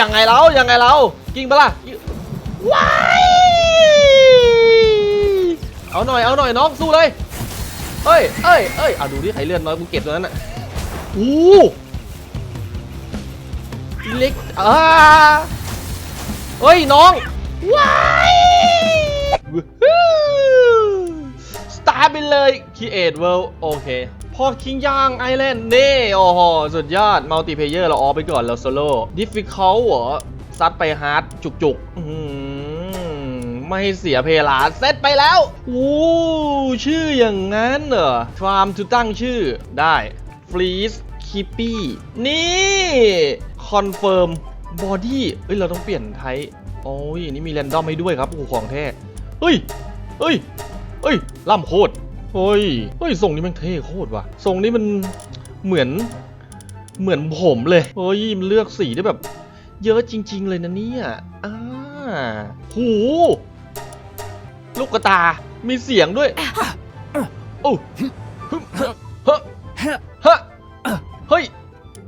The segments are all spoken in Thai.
ยังไงเรายังไงเรากิงปะล่ะว้ายเอาหน่อยเอาหน่อยน้องสู้เลยเอ้ยเอ้ยเอ้ยเอาดูดิใครเลื่อนน้อยกูเก็บตัวนั้นน่ะอู้เล็กอ่าเฮ้ยน้องว้ายสตาร์ไปเลยคีเอทเวิลด์โอเค พอคิงย่างไอแลนด์นี่โอ้โหสุดยอดมัลติเพเยอร์เราออฟไปก่อนเราโซโล่ดิฟฟิเคัลเหรอซัดไปฮาร์ดจุกๆอื้อหือไม่เสียเพลาเซตไปแล้วอู้ชื่ออย่างนั้นเหรอทราม to ตั้งชื่อได้ฟรีสคิปปี้นี่คอนเฟิร์มบอดี้เอ้ยเราต้องเปลี่ยนไทป์โอ้ยนี่มีแรนดอมให้ด้วยครับโอ้ของแท้เฮ้ยเฮ้ยเฮ้ยล่ำโคตร เฮ้ย เฮ้ยทรงนี้มันเท่โคตรว่ะทรงนี้มันเหมือนเหมือนผมเลยเฮ้ยมันเลือกสีได้แบบ เยอะจริง ๆ เลยนะเนี่ยอ่าหูลูกกระตา มีเสียงด้วยโอ้ฮึเฮ้เฮ้เฮ้เฮ้ย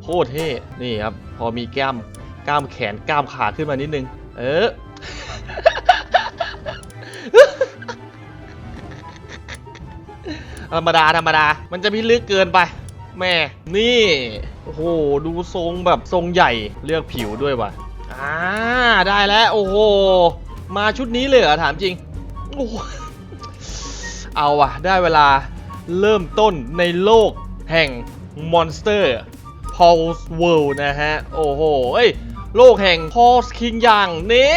โคตรเท่ นี่ครับ พอมีกล้ามกล้ามแขนกล้ามขาขึ้นมานิดนึง เออ ธรรมดาธรรมดา มันจะพิลึกเกินไป แม่ นี่ โอ้โห ดูทรงแบบทรงใหญ่ เลือกผิวด้วยว่ะ อ่า ได้แล้ว โอ้โห มาชุดนี้เลยเหรอถามจริง โอ้เอาว่ะ ได้เวลาเริ่มต้นในโลกแห่งมอนสเตอร์ Pulse World นะฮะ โอ้โห เอ้ย โลกแห่ง Pulse King อย่างนี้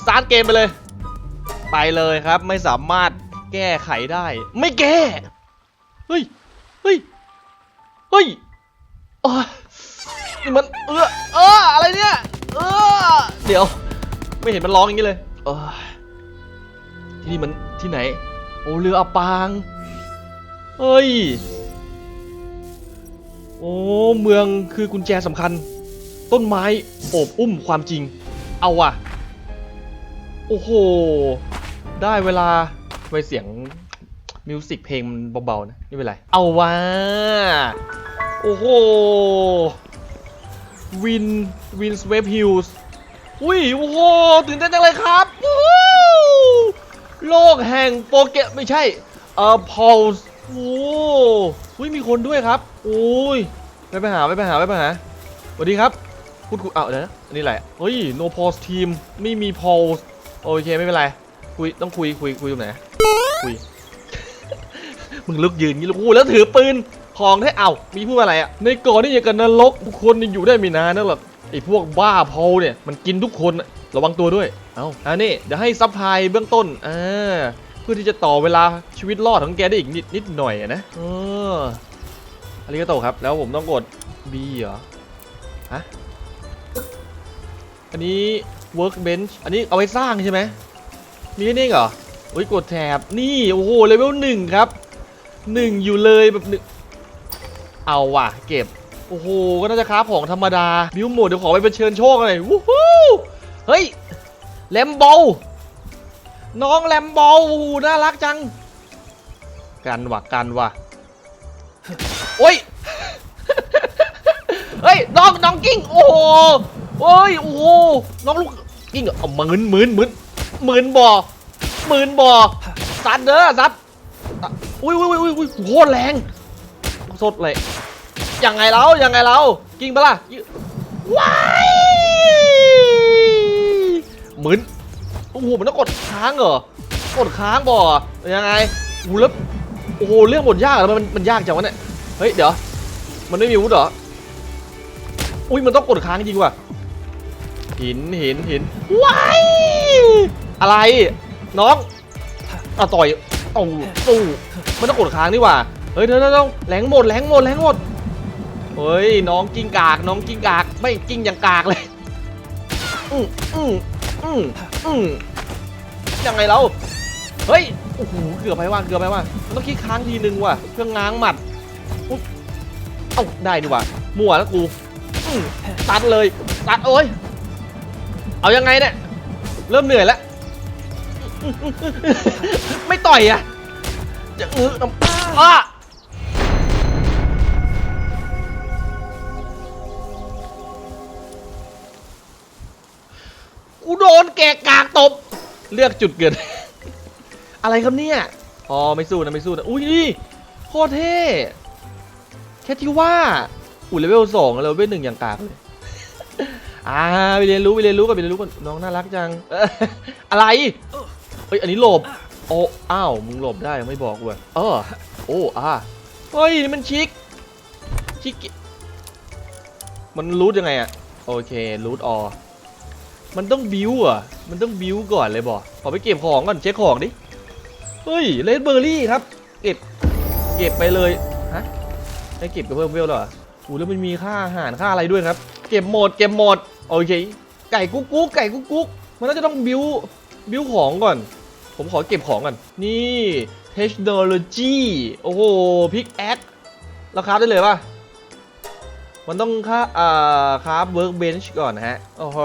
สตาร์ทเกมไปเลย ไปเลยครับ ไม่สามารถ แก้ไขได้ ไม่แก้ เฮ้ย เฮ้ย เฮ้ยอ้ยนี่มันเออเอออะไรเนี่ย เออ เดี๋ยว ไม่เห็นมันร้องอย่างนี้เลยเออที่นี่มันที่ไหน โอ้เรืออับปางเฮ้ย โอ้เมืองคือกุญแจสำคัญ ต้นไม้โอบอุ้มความจริง เอาว่ะ โอ้โห ได้เวลา ไปเสียงมิวสิกเพลงมันเบาๆนะไม่เป็นไร เอาว่าโอ้โหวินวินสเวฟฮิลส์อุ้ยโอ้โหตื่นเต้นจังเลยครับวู้ฮู้โลกแห่งโปเกไม่ใช่เอ่อพอลส์โอ้อุ้ยมีคนด้วยครับโอ้ยไปไปหาไปไปหาไปไปหาสวัสดีครับพูดคุยอ้าวเดี๋ยวนะอันนี้อะไรเฮ้ย no pulse team ไม่มี pulse โอเคไม่เป็นไรคุยต้องคุยคุยคุยตรงไหน คุย มึงลุกยืนงี้ลูกกูแล้วถือปืนของให้เอามีพูดอะไรอะ ในก่อนนี่อย่างกันนรกทุกคนนี่อยู่ได้ไม่นานนะหรอกไอ้พวกบ้าพอเนี่ยมันกินทุกคนระวังตัวด้วย เอาอันนี้เดี๋ยวให้ซัพพลายเบื้องต้นอ่าเพื่อที่จะต่อเวลาชีวิตรอดของแกได้อีกนิดนิดหน่อยนะเอออาริกาโตครับ แล้วผมต้องกด B เหรอฮะอันนี้ workbench อันนี้เอาไว้สร้างใช่ไหมมีแค่นี้เหรอ อ้ยกดแถบนี่โอ้โหเลเวลหนึ่งครับหนึ่งอยู่เลยแบบหนึ่งเอาว่ะ เก็บ โอ้โห ก็น่าจะค้าของธรรมดาบิวโหมดเดี๋ยวขอไปเป็นเชิญโชคหน่อยวู้ฮู้เฮ้ยแลมโบน้องแลมโบน่ารักจัง กันว่ะกันว่ะโอ้ยเฮ้ยน้องน้องกิ้งโอ้โหโอ้ยโอ้โหน้องลูกกิ้งเหรอเอาหมื่นหมื่นหมื่นหมื่นบ่อ หมื่นบ่อสัตเด้อสัตอุ้ยอุ้ยอุ้ยอุ้ยโคตรแรงสดเลยยังไงเรายังไงเรากิงปะล่ะว้ายหมื่นโอ้โหมันต้องกดค้างเหรอกดค้างบ่อยังไงโอ้แล้วโอ้โหเรื่องหมดยากเหรอมันมันยากจังวะเนี่ยเฮ้ยเดี๋ยวมันไม่มีอาวุธเหรออุ้ยมันต้องกดค้างจริงว่ะหินหินหินว้ายอะไร น้องอะต่อยตู้ตู้มันต้องกดค้างนี่หว่า เฮ้ยเดี๋ยวเดี๋ยวเดี๋ยวแหลงหมดแหลงหมดแหลงหมด เฮ้ยน้องกิ้งกาก น้องกิ้งกาก ไม่กิ้งอย่างกากเลย อืมอืมอืมอืมยังไงเราเฮ้ย โอ้โห เกือบไปว่าเกือบไปว่ามันต้องคิดค้างทีนึงว่ะเพื่อง้างหมัดอุ๊ยเอ้าได้ดีว่ะมั่วแล้วกูตัดเลย ตัดโอ้ย เอายังไงเนี่ย เริ่มเหนื่อยแล้ว ไม่ต่อยอะจะอื้ออ้ากูโดนแกกากตบ เลือกจุดเกิด อะไรครับเนี่ย อ๋อ ไม่สู้นะ ไม่สู้นะ อุ้ยนี่โคตรเท่แค่ที่ว่าอุ้ยเลเวลสองเลเวลหนึ่งอย่างกากเลยอ่าไปเรียนรู้ไปเรียนรู้กันไปเรียนรู้กันน้องน่ารักจังอะไร เฮ้ยอันนี้หลบโอ้อ้าวมึงหลบได้ไม่บอกเว้ยเออโอ้อ่าเฮ้ยนี่มันชิคชิคมันรูทยังไงอะโอเครูทออมันต้องบิวอะมันต้องบิวก่อนเลยบอกขอไปเก็บของก่อนเช็คของดิเฮ้ยเลดเบอร์รี่ครับเก็บเก็บไปเลยฮะได้เก็บกับเพิ่มเวลล้วเหรออู้แล้วมันมีค่าอาหารค่าอะไรด้วยครับ เก็บหมดเก็บหมดโอเคไก่กุ๊กกุ๊กไก่กุ๊กกุ๊กมันน่าจะต้องบิว บิวของก่อน ผมขอเก็บของก่อน นี่เทคโนโลยีโอ้โหพิกแอคราคาได้เลยป่ะ มันต้องค่าอ่าคราฟเวิร์กเบนช์ก่อนนะฮะ โอ้โห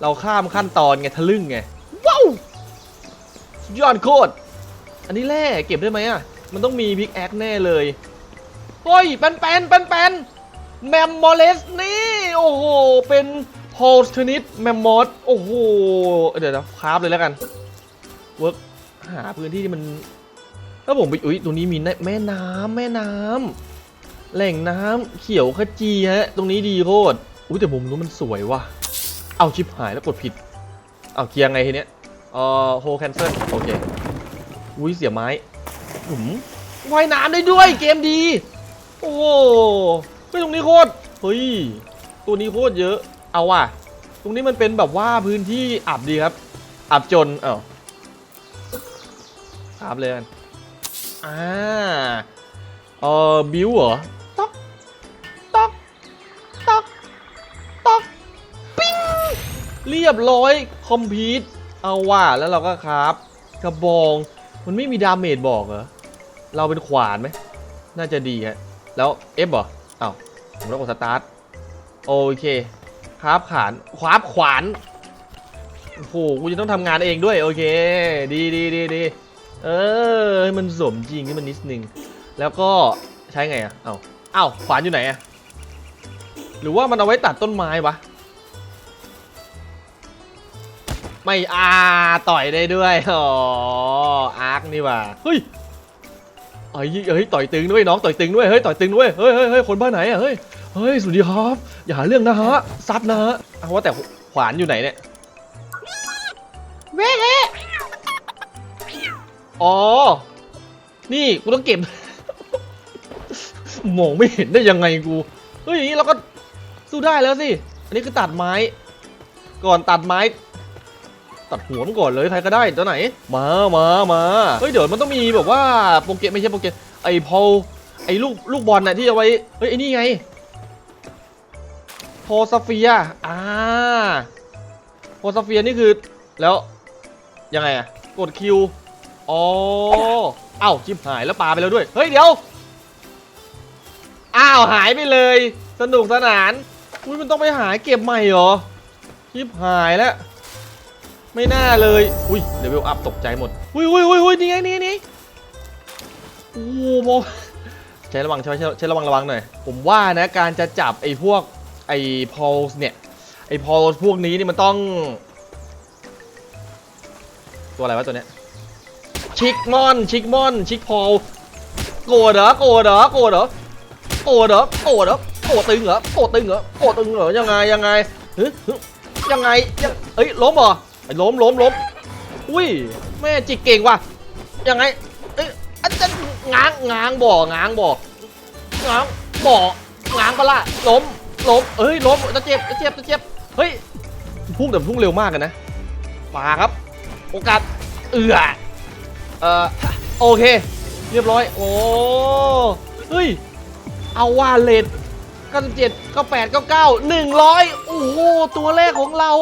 เราข้ามขั้นตอนไง ทะลึ่งไง ว้าวยอดโคตร อันนี้แร่เก็บได้ไหมอะ มันต้องมีพิกแอคแน่เลยเฮ้ยแปนแปนแปนแปนแมมมอเลสนี่ โอ้โห เป็น โพสทนิดแมมมอสโอ้โห เดี๋ยวนะคราฟเลยแล้วกัน เวิร์กหาพื้นที่ที่มันถ้าผมไป อุ้ยตรงนี้มีแม่น้ำแม่น้ำแหล่งน้ำเขียวขจีฮะ ตรงนี้ดีโคตร อุ้ยแต่มุมนู้นมันสวยว่ะ เอาชิปหายแล้วกดผิด เอาเคลียร์ไงทีเนี้ยเอ่อโฮแคนเซิลโอเค อุ้ยเสียไม้หืมว่ายน้ำได้ด้วยเกมดี โอ้โหตรงนี้โคตร เฮ้ย ตัวนี้โคตรเยอะ เอาว่ะ ตรงนี้มันเป็นแบบว่าพื้นที่อับดีครับ อับจน เอ้าอับเลยกันอ่าเออบิวเหรอต๊อกต๊อกต๊อกต๊อกปิ้งเรียบร้อยคอมพิวต์เอาว่าแล้วเราก็ครับกระบองมันไม่มีดาเมจบอกเหรอ เราเป็นขวานไหม น่าจะดีฮะ แล้ว F เหรออ้าวผมต้องกดสตาร์ท โอเค ครับขานควาบขวานโอ้โหกูจะต้องทำงานเองด้วย โอเค ดีดีดีดีเออให้มันสมจริงให้มันนิดนึง แล้วก็ใช้ไงอะเอ้าเอ้าขวานอยู่ไหนอะหรือว่ามันเอาไว้ตัดต้นไม้วะไม่อาต่อยได้ด้วยอ๋ออาร์คนี่ว่ะเฮ้ยเอ้ยเฮ้ยต่อยตึงด้วยน้องต่อยตึงด้วยเฮ้ยต่อยตึงด้วยเฮ้ยเฮ้ยเฮ้ยคนบ้านไหนอะเฮ้ย ฮ้ยสวัสดีครับ อย่าหาเรื่องนะฮะซัดนะฮะเอาว่าแต่ขวานอยู่ไหนเนี่ยเว้ยอ๋อ นี่กูต้องเก็บมองไม่เห็นได้ยังไงกู เฮ้ยอย่างนี้เราก็สู้ได้แล้วสิ อันนี้คือตัดไม้ ก่อนตัดไม้ ตัดหัวมันก่อนเลยใครก็ได้ตัวไหน มามามาเฮ้ยเดี๋ยวมันต้องมีแบบว่าโปรเกตไม่ใช่โปรเกตไอ้พอลไอ้ลูกลูกบอลน่ะที่เอาไว้ เฮ้ยไอ้นี่ไง โพสเฟียอ่าโพสเฟียนี่คือแล้วยังไงอะกดคิวอ๋อเอ้าชิบหายแล้วปลาไปแล้วด้วย เฮ้ยเดี๋ยวอ้าวหายไปเลย สนุกสนานอุ้ยมันต้องไปหาเก็บใหม่เหรอชิบหายแล้วไม่น่าเลย อุ้ยเลเวลอัพตกใจหมด อุ้ยอุ้ยอุ้ยอุ้ยนี่ไงนี่นี่โอ้โหใช้ระวังใช้ใช้ใช้ระวังระวังหน่อย ผมว่านะการจะจับไอ้พวก ไอ้พอลส์เนี่ย ไอ้พอลส์พวกนี้นี่มันต้อง ตัวอะไรวะตัวเนี้ย ชิกมอน ชิกมอน ชิกพอลโกรธเหรอโกรธเหรอโกรธเหรอโกรธเหรอโกรธเหรอโกรธตึงเหรอโกรธตึงเหรอโกรธตึงเหรอยังไงยังไงฮึฮึยังไงยังเอ้ยล้มเหรอไอ้ล้มล้มล้มอุ้ยแม่จิกเก่งว่ะยังไงเอ้ยอาจารย์ง้างง้างบ่อง้างบ่อง้างบ่อง้างปะละล้ม ล้มเอ้ยล้มจะเจ็บจะเจ็บจะเจ็บเฮ้ยพุ่งแต่พุ่งเร็วมากกันนะป่าครับ โอกาสเอือเอ่อโอเค เรียบร้อย โอ้เฮ้ยเอาว่าเลด97 98 99 100 โอ้โห ตัวแรกของเรา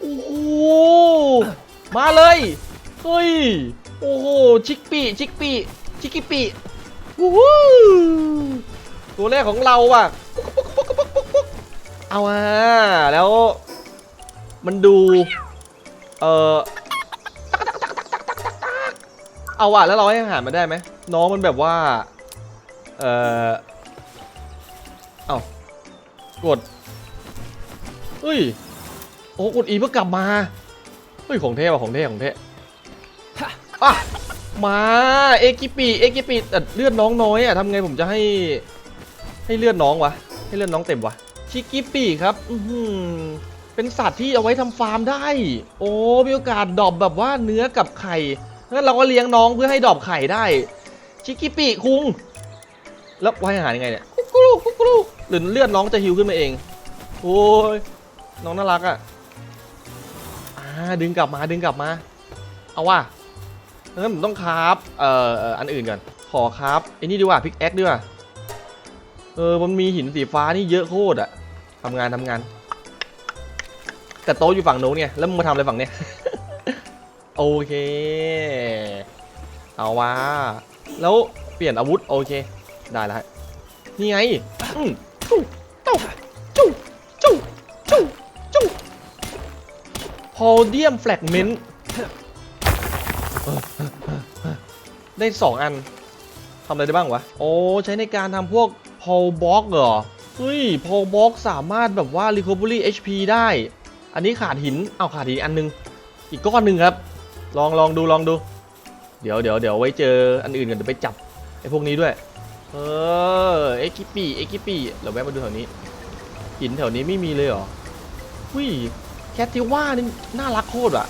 โอ้โห มาเลย เฮ้ย โอ้โห ชิกปี้ ชิกปี้ ชิกกี้ปีวู้ตัวแรกของเราอะ เอาอะแล้ว มันดู เออเอาอะแล้วเราให้อาหารมันได้ไหมน้องมันแบบว่า เออเอากดเฮ้ย โอ้กดอีเพื่อกลับมาเฮ้ยของเทพอะของเทพของเทพอะมาเอกิปีเอกิปีแต่เลือดน้องน้อยอะทำไงผมจะให้ ให้เลือดน้องวะให้เลือดน้องเต็มวะ ชิกิปีครับอืเป็นสัตว์ที่เอาไว้ทำฟาร์มได้ โอ้ มีโอกาสดอบแบบว่าเนื้อกับไข่งั้นเราก็เลี้ยงน้องเพื่อให้ดอบไข่ได้ ชิกิปีคุง แล้วให้อาหารยังไงเนี่ยกุ๊กกุ๊กกุ๊กกุ๊กหรือเลือดน้องจะฮิวขึ้นมาเอง โอ้ย น้องน่ารักอะอ่าดึงกลับมาดึงกลับมา เอาว่ะงั้นผมต้องคราฟเอ่อเอ่ออันอื่นก่อน ขอคราฟไอ้นี่ดีกว่าพิกแอคดีกว่า เออ มันมีหินสีฟ้านี่เยอะโคตรอะ ทำงานทำงาน แต่โต๊ะอยู่ฝั่งโน้นไงแล้วมึงมาทำอะไรฝั่งเนี้ย โอเค เอาว่า แล้วเปลี่ยนอาวุธ โอเค ได้แล้วนี่ไงจุ๊จุ๊จุ๊จุ๊จุ๊จุ๊พอเดียมแฟลกเมนต์ได้สองอันทำอะไรได้บ้างวะ โอ้ ใช้ในการทำพวกพอลบ็อกเหรอ เฮ้ยพอลบ็อกสามารถแบบว่า recovery HP ได้ อันนี้ขาดหิน เอาขาดหินอันนึง อีกก้อนหนึ่งครับ ลองลองดูลองดู เดี๋ยวเดี๋ยวเดี๋ยวไว้เจออันอื่นกันเดี๋ยวไปจับไอ้พวกนี้ด้วย เออเอ็กกิปีเอ็กกิปีเราแวะมาดูแถวนี้ หินแถวนี้ไม่มีเลยเหรอหุ้ยแคทติว่านี่น่ารักโคตรอะ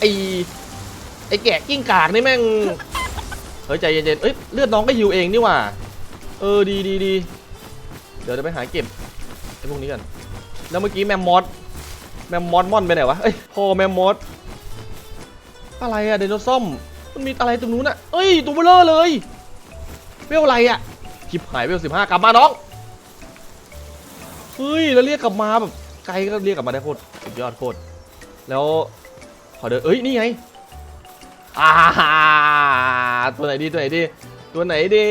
ไอไอแกะกิ้งกากนี่แม่ง เฮ้ยใจเย็นๆเอ้ยเลือดน้องก็ฮิวเองนี่ว่า เออดีดีดี เดี๋ยวจะไปหาเก็บไอ้พวกนี้กันแล้วเมื่อกี้แมมมอสแมมมอสมอนไปไหนวะเอ้ยพอแมมมอสอะไรอะไดโนซอมมันมีอะไรตรงนู้นอะเอ้ยตัวเบลอเลยเวลอะไรอะคลิปหายเวลสิบห้ากลับมาน้องเฮ้ยแล้วเรียกกลับมาแบบไกลก็เรียกกลับมาได้โคตรสุดยอดโคตรแล้วขอเดินเอ้ยนี่ไงอ่าตัวไหนดีตัวไหนดี ตัวไหนดี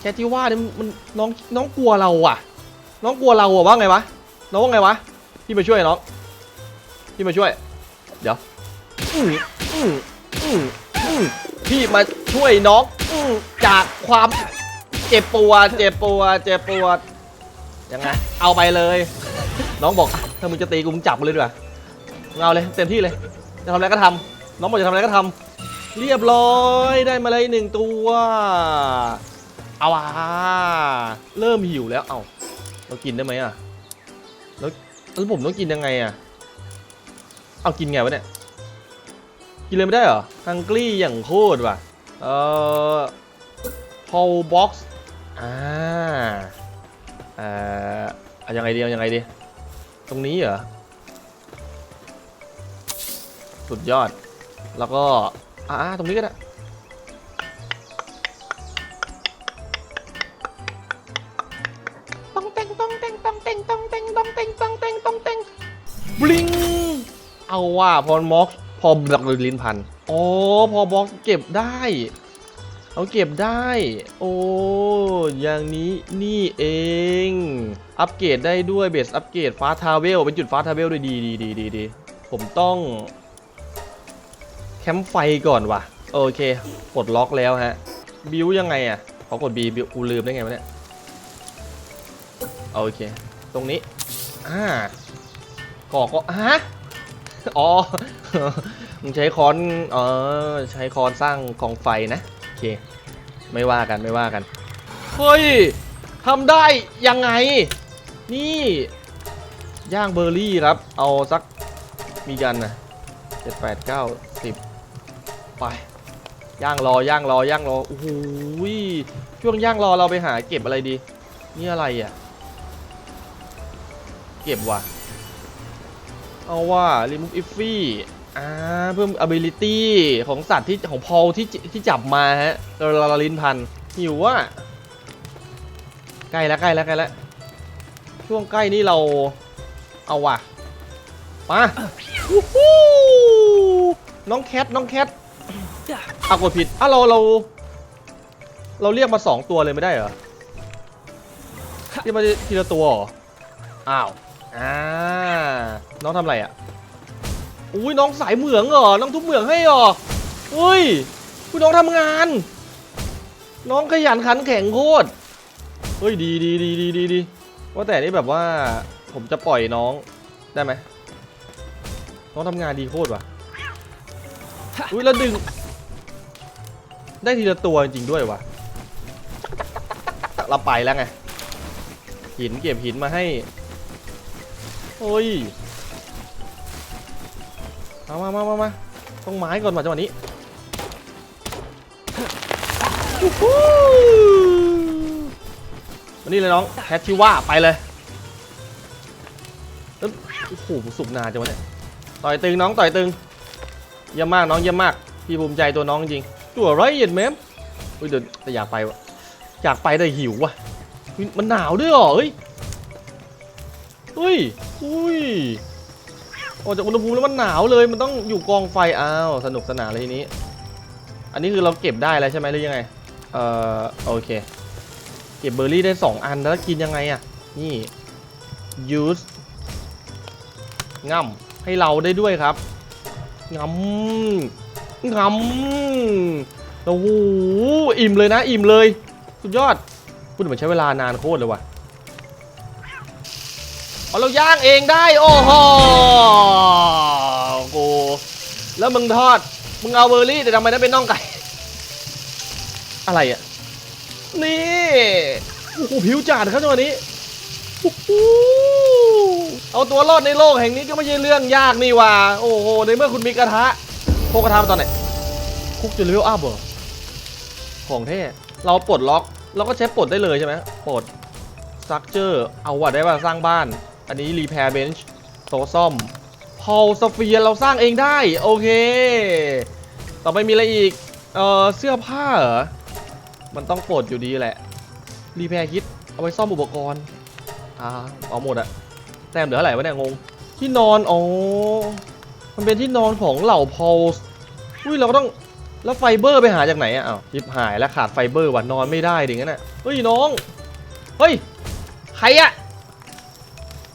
แค่ที่ว่าเนี่ยมันน้องน้องกลัวเราอะ น้องกลัวเราอะว่าไงวะ น้องว่าไงวะ พี่มาช่วยน้อง พี่มาช่วย เดี๋ยวอืมอืมอืมอืมพี่มาช่วยน้องอืมจากความเจ็บปวด เจ็บปวด เจ็บปวด ยังไง เอาไปเลย น้องบอกอะถ้ามึงจะตีกูมึงจับกูเลยดีกว่าเอาเลยเต็มที่เลย จะทำอะไรก็ทำน้องบอกจะทำอะไรก็ทำ เรียบร้อยได้มาเลยหนึ่งตัว เอาว่ะเริ่มหิวแล้ว เอาเรากินได้ไหมอะ แล้วแล้วผมต้องกินยังไงอะ เอากินไงวะเนี่ย กินเลยไม่ได้เหรอ ฮังกี้อย่างโคตรว่ะ เอ่อ whole box อ่าเอ่อเอายังไงดีเอายังไงดี ตรงนี้เหรอ สุดยอด แล้วก็ อ่าตรงนี้ก็ได้ต้องเต็งต้องเต็งต้องเต็งต้องเต็งต้องเต็งต้องเต็งต้องเต็งบลิง เอาว่าพอม็อกพอบล็อกลิ้นพันอ๋อพอบล็อกเก็บได้เอาเก็บได้ โอ้ อย่างนี้นี่เอง อัปเกรดได้ด้วยเบสอัปเกรดฟ้าทาวเวล เป็นจุดฟ้าทาวเวลด้วยดีดีดีดีดีผมต้อง แคมป์ไฟก่อนว่ะ โอเคปลดล็อกแล้วฮะ บิวยังไงอะขอกดบีบิวกูลืมได้ไงวะเนี่ย โอเค ตรงนี้ อ่าก่อก็ฮะอ๋อมึงใช้คอนเออใช้คอนสร้างกองไฟนะ โอเค ไม่ว่ากันไม่ว่ากัน เฮ้ยทำได้ยังไง นี่ ย่างเบอร์รี่ครับ เอาสักมีกันนะเจ็ดแปดเก้า ไปย่างรอย่างรอย่างรอโอ้โหช่วงย่างรอเราไปหาเก็บอะไรดีนี่อะไรอะเก็บว่ะเอาว่า remove iffy อ่าเพิ่ม ability ของสัตว์ที่ของพอลที่ที่จับมาฮะเราเราลินพันหิวว่ะใกล้แล้วใกล้แล้วใกล้แล้วช่วงใกล้นี่เราเอาว่ะมาน้องแคทน้องแคท เอากดผิดอะเราเรา เราเรียกมาสองตัวเลยไม่ได้เหรอเรียกมาทีละตัวเหรออ้าวอ่าน้องทำอะไรอะอุ้ยน้องสายเหมืองเหรอน้องทุบเหมืองให้เหรออุ้ยคุณน้องทำงาน น้องขยันขันแข็งโคตรเฮ้ยดีดีดีดีดีดีว่าแต่นี่แบบว่าผมจะปล่อยน้องได้ไหมน้องทำงานดีโคตรว่ะอุ้ยแล้วดึง ได้ทีละตัวจริงๆด้วยว่ะเราไปแล้วไง หินเก็บหินมาให้ โอ้ยเอามามามามาต้องไม้ก่อนมาจังหวะนี้วู้ฮู้มานี่เลยน้องแคทชิว่าไปเลยเอ้ยโอ้โหสุกนาจังวะเนี่ยต่อยตึงน้องต่อยตึงเยี่ยมมากน้องเยี่ยมมาก พี่ภูมิใจตัวน้องจริง ตัวไรเย็นแมมอุ้ยเดี๋ยวแต่อยากไปวะอยากไปแต่หิววะมันหนาวด้วยเหรอเฮ้ยเฮ้ยอุ้ยออกจากอุณหภูมิแล้วมันหนาวเลยมันต้องอยู่กองไฟอ้าวสนุกสนานเลยทีนี้ อันนี้คือเราเก็บได้แล้วใช่ไหมหรือยังไงเอ่อโอเค เก็บเบอร์รี่ได้ 2 อันแล้วกินยังไงอะนี่ use ง่ำให้เราได้ด้วยครับงำ งำโอ้โหอิ่มเลยนะ อิ่มเลย สุดยอดพูดเหมือนใช้เวลานานโคตรเลยว่ะเอาเราย่างเองได้ โอ้โหโกแล้วมึงทอด มึงเอาเบอร์รี่แต่ทำไมนั้นเป็นน่องไก่ อะไรอะ นี่ โอ้โหผิวจัดครับจังหวะนี้โอ้โหเอาตัวรอดในโลกแห่งนี้ก็ไม่ใช่เรื่องยากนี่ว่า โอ้โห ในเมื่อคุณมีกระทะ พกกระทะมาตอนไหนคุกจนเลเวลอัพเหรอของเท่เราปลดล็อกเราก็ใช้ปลดได้เลยใช่ไหมปลดซักเจอร์เอาวัดได้ป่ะสร้างบ้าน อันนี้รีแพร์เบนช์โตซ่อมพอลสเฟียเราสร้างเองได้ โอเค ต่อไปมีอะไรอีก เออเสื้อผ้าเหรอ มันต้องปลดอยู่ดีแหละ รีแพร์คิด เอาไว้ซ่อมอุปกรณ์ อ่า เอาหมดอะแต้มเหลือเท่าไหร่วะเนี่ยงง ที่นอน อ๋อ มันเป็นที่นอนของเหล่าพอลส์อุ้ยเราก็ต้องแล้วไฟเบอร์ไปหาจากไหนอะอ้าวยิบหายแล้วขาดไฟเบอร์ว่ะนอนไม่ได้ดิงั้นน่ะเฮ้ยน้อง เฮ้ยใครอะ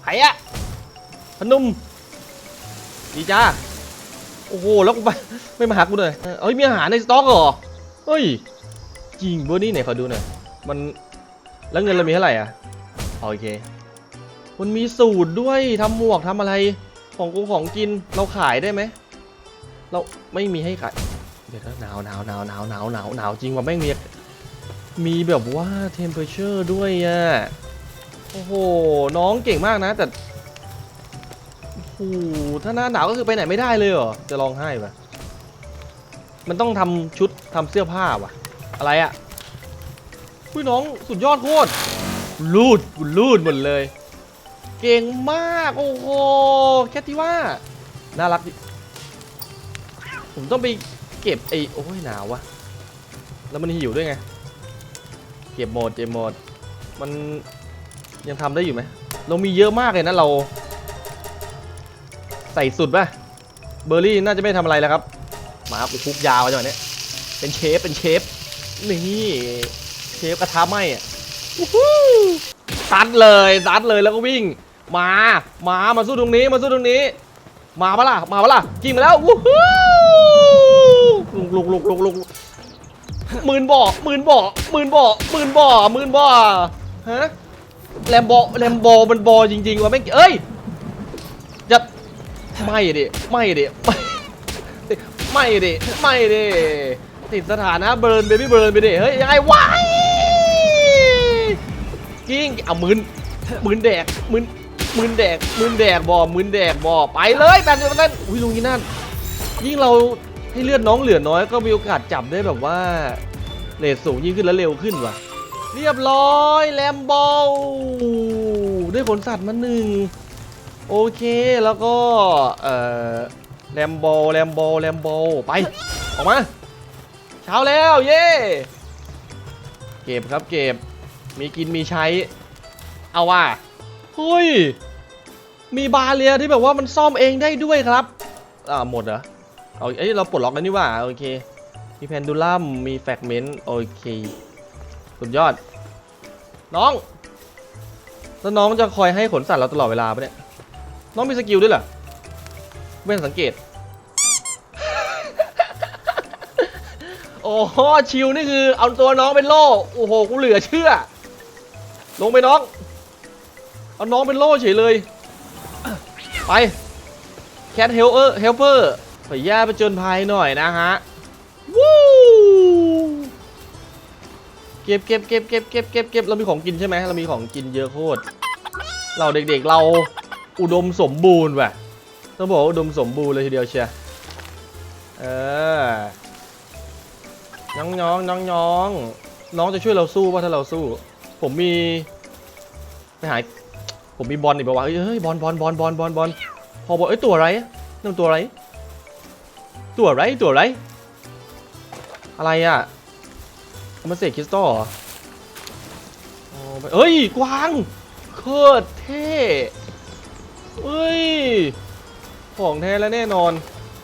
ใครอะพนมดีจ้าโอ้โหแล้วกูไปไม่มาหากูเลยเอ้ยมีอาหารในสต็อกเหรอเฮ้ยจริงเบอร์นี่ไหนขอดูหน่อยมันแล้วเงินเรามีเท่าไหร่อะโอเคมันมีสูตรด้วยทำหมวกทำอะไร ของกูของกินเราขายได้ไหมเราไม่มีให้ขายเดี๋ยวนะหนาวหนาวหนาวหนาวหนาวหนาวหนาวจริงว่ะแม่งมีมีแบบว่า temperature ด้วยอะโอ้โหน้องเก่งมากนะแต่โอ้โหถ้าหน้าหนาวก็คือไปไหนไม่ได้เลยเหรอจะร้องไห้ปะมันต้องทำชุดทำเสื้อผ้าว่ะ อะไรอะคุยน้องสุดยอดโคตรลูดกูลูดหมดเลย เก่งมาก โอ้โห แคทที่ว่า น่ารักดิ ผมต้องไปเก็บไอ้โอ้ยหนาววะแล้วมันหิวด้วยไง เก็บหมดเก็บหมด มันยังทำได้อยู่ไหม เรามีเยอะมากเลยนะเรา ใส่สุดป่ะ เบอร์รี่น่าจะไม่ทำอะไรแล้วครับ มาครับคุกยาวจังหวะนี้เป็นเชฟ เป็นเชฟ นี่ เชฟกระทะไหมอะฮู้ดซัดเลยซัดเลยแล้วก็วิ่ง มามามาสู้ตรงนี้มาสู้ตรงนี้ มาปะล่ะมาปะล่ะกินมาแล้ววู้ฮู้ลุกลุกลุกลุกลุกหมื่นบ่อหมื่นบ่อหมื่นบ่อหมื่นบ่อหมื่นบ่อฮะแลมโบแลมโบมันโบจริงๆว่ะแม่งเอ้ยจะไม่ดิไม่ดิไม่ไม่ดิไม่ดิติดสถานะเบิร์นเบบี้เบิร์นไปดิเฮ้ยยังไงวายกิ้งเอามืนมืนแดกมืน มืนแดกมืนแดกบ่มืนแดกบ่ไปเลยแปดสิบเปอร์เซ็นต์อุ้ยลุงนี่นั่นยิ่งเราให้เลือดน้องเหลือน้อยก็มีโอกาสจับได้แบบว่าเลทสูงยิ่งขึ้นและเร็วขึ้นว่ะ เรียบร้อยแลมโบด้วยขนสัตว์มาหนึ่งโอเคแล้วก็เอ่อแลมโบแลมโบแลมโบไปออกมาเช้าแล้วเย่เก็บครับเก็บมีกินมีใช้ เอาว่า เฮ้ย มีบาเรียที่แบบว่ามันซ่อมเองได้ด้วยครับ อ่าหมดเหรอ เอาเอ้ยเราปลดล็อกแล้วนี่ว่าโอเค มีแพนดูลัม มีแฟกเมนต์ โอเค สุดยอด น้อง แล้วน้องจะคอยให้ขนสัตว์เราตลอดเวลาปะเนี่ย น้องมีสกิลด้วยเหรอไม่ทันสังเกต โอ้โหชิวนี่คือเอาตัวน้องเป็นโล่ โอ้โห กูเหลือเชื่อ ลงไปน้อง เอาน้องเป็นโล่เฉยเลย ไปแคทเฮลเออร์เฮลเปอร์ไปย่าไปจนภัยหน่อยนะฮะวู้เก็บเก็บเก็บเก็บเก็บเก็บเก็บเรามีของกินใช่ไหมเรามีของกินเยอะโคตรเราเด็กๆเราอุดมสมบูรณ์ว่ะต้องบอกอุดมสมบูรณ์เลยทีเดียวเชียร์เออน้องน้องน้องน้องน้องจะช่วยเราสู้ป่ะถ้าเราสู้ ผมมีไปหา ผมมีบอลอีกบอกว่าเฮ้ยบอลบอลบอลบอลบอลบอลพอบอลเอ้ยตัวอะไรนั่นตัวอะไร ตัวอะไรตัวอะไร อะไรอะเอามาเสกคริสตัลเหรอเอาไปเอ้ยกวางโคตรเท่เอ้ยของแท้แล้วแน่นอน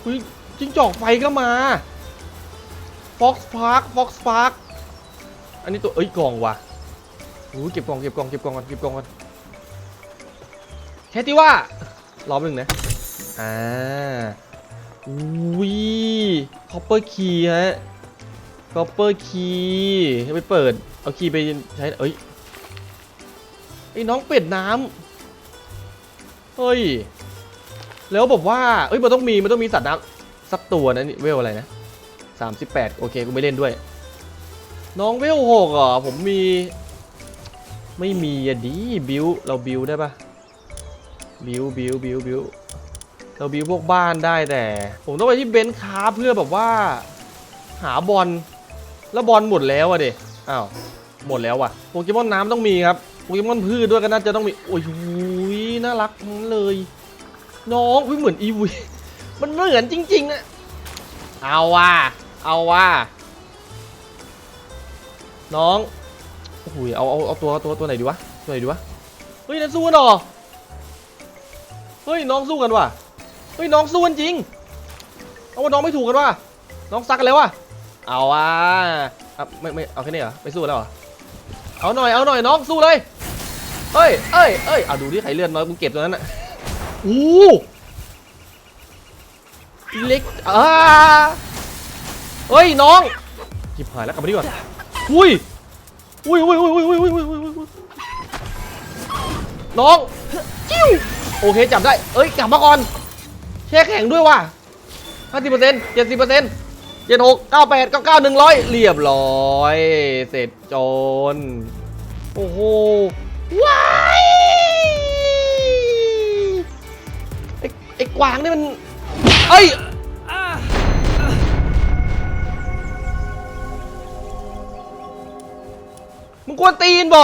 อุ้ยจิ้งจอกไฟก็มา Fox Park Fox Park อันนี้ตัวเอ้ยกล่องว่ะโอ้เก็บกล่องเก็บกล่องเก็บกล่องก่อนเก็บกล่องก่อน แค่ที่ว่ารอบหนึ่งนะ อ่าอุ้ยคอปเปอร์คีฮะคอปเปอร์คีไปเปิด เอาคีไปใช้ เอ้ยไอ้น้องเป็ดน้ำเฮ้ย แล้วบอกว่า เอ้ย มันต้องมี มันต้องมีสัตว์น้ำสักตัวนะนี่เวลอะไรนะ38โอเค กูไม่เล่นด้วย น้องเวลหกเหรอผมมี ไม่มีอะดีบิวเราบิวได้ปะ บิวบิวบิวบิวเราบิวพวกบ้านได้แต่ ผมต้องไปที่เบนซ์คาร์เพื่อแบบว่า หาบอลแล้วบอลหมดแล้วอะเด็อ้าวหมดแล้วว่ะโปเกมอนน้ำต้องมีครับโปเกมอนพืชด้วยก็น่าจะต้องมีโอ้ยน่ารักมันเลย น้องอุ้ยเหมือนอีวีมันเหมือนจริงๆอะเอาว่ะเอาว่ะน้องโอ้โหเอาเอาเอาตัวตัวตัวไหนดีวะตัวไหนดีวะเฮ้ยนั่นสู้กันเหรอ เฮ้ยน้องสู้กันว่ะเฮ้ยน้องสู้กันจริงเอาว่าน้องไม่ถูกกันว่ะน้องซักกันแล้วว่ะเอาว่ะอะไม่ไม่เอาแค่นี้เหรอไม่สู้แล้วเหรอเอาหน่อยเอาหน่อยน้องสู้เลยเฮ้ยเอ้ยเอ้ยเอาดูดิใครเลื่อนน้อยกูเก็บตัวนั้นน่ะโอ้เล็กอ่าเฮ้ยน้องจิบหายแล้วกลับมาดีกว่าอุ้ยอุ้ยอุ้ยอุ้ยอุ้ยอุ้ยอุ้ยอุ้ยอุ้ยอุ้ยน้องจิ้ว โอเคจับได้ เอ้ยกลับมาก่อน แช่แข็งด้วยว่ะห้าสิบเปอร์เซ็นต์เจ็ดสิบเปอร์เซ็นต์เจ็ดหกเก้าแปดเก้าเก้าหนึ่งร้อยเรียบร้อย เสร็จโจน โอ้โห ว้ายไอ้ไอ้กวางนี่มัน เอ้ยมึงกวนตีนบ่